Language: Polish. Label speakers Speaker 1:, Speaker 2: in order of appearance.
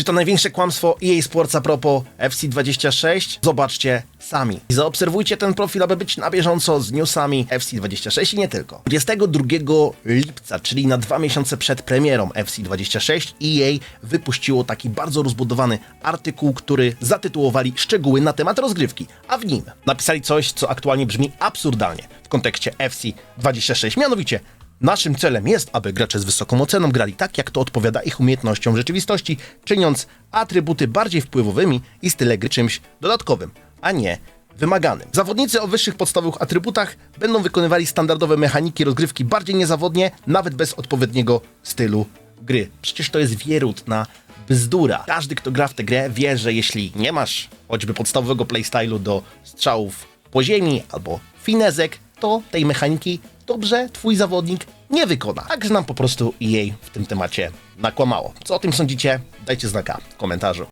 Speaker 1: Czy to największe kłamstwo EA Sports a propos FC26? Zobaczcie sami. I zaobserwujcie ten profil, aby być na bieżąco z newsami FC26 i nie tylko. 22 lipca, czyli na dwa miesiące przed premierą FC26, EA wypuściło taki bardzo rozbudowany artykuł, który zatytułowali Szczegóły na temat rozgrywki, a w nim napisali coś, co aktualnie brzmi absurdalnie w kontekście FC26, mianowicie Naszym celem jest, aby gracze z wysoką oceną grali tak, jak to odpowiada ich umiejętnościom w rzeczywistości, czyniąc atrybuty bardziej wpływowymi i style gry czymś dodatkowym, a nie wymaganym. Zawodnicy o wyższych podstawowych atrybutach będą wykonywali standardowe mechaniki rozgrywki bardziej niezawodnie, nawet bez odpowiedniego stylu gry. Przecież to jest wierutna bzdura. Każdy, kto gra w tę grę, wie, że jeśli nie masz choćby podstawowego playstylu do strzałów po ziemi albo finezek, to tej mechaniki dobrze twój zawodnik nie wykona. Także nam po prostu EA w tym temacie nakłamało. Co o tym sądzicie? Dajcie znaka w komentarzu.